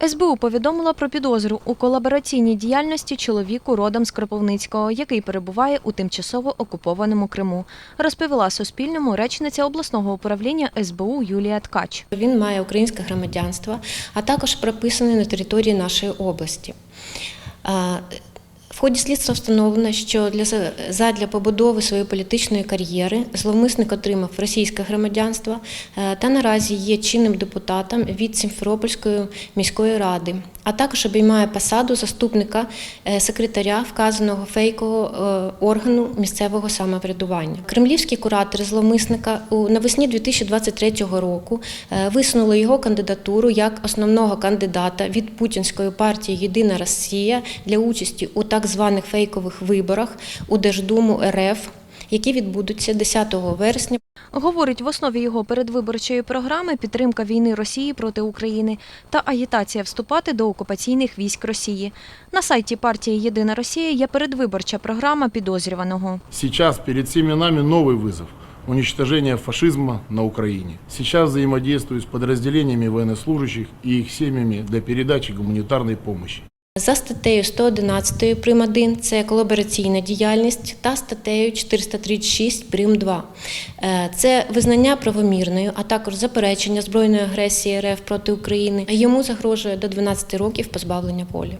СБУ повідомила про підозру у колабораційній діяльності чоловіку родом з Кропивницького, який перебуває у тимчасово окупованому Криму, розповіла Суспільному речниця обласного управління СБУ Юлія Ткач. Він має українське громадянство, а також прописаний на території нашої області. В ході слідства встановлено, що для задля побудови своєї політичної кар'єри зловмисник отримав російське громадянство е, та наразі є чинним депутатом від Сімферопольської міської ради, а також обіймає посаду заступника е, секретаря вказаного фейкового е, органу місцевого самоврядування. Кремлівські куратори зловмисника у навесні 2023 року висунули його кандидатуру як основного кандидата від путінської партії Єдина Росія для участі у так званих фейкових виборах у Держдуму РФ, які відбудуться 10 вересня. Говорить, в основі його передвиборчої програми підтримка війни Росії проти України та агітація вступати до окупаційних військ Росії. На сайті партії Єдина Росія є передвиборча програма підозрюваного. Сейчас перед всеми нами новый вызов – уничтожение фашизма на Украине. Сейчас взаимодействую с подразделениями военнослужащих и их семьями для передачи гуманитарной помощи. За статтею 111 прим. 1 – це колабораційна діяльність та статтею 436 прим. 2 Е, – це визнання правомірною, а також заперечення збройної агресії РФ проти України. Йому загрожує до 12 років позбавлення волі.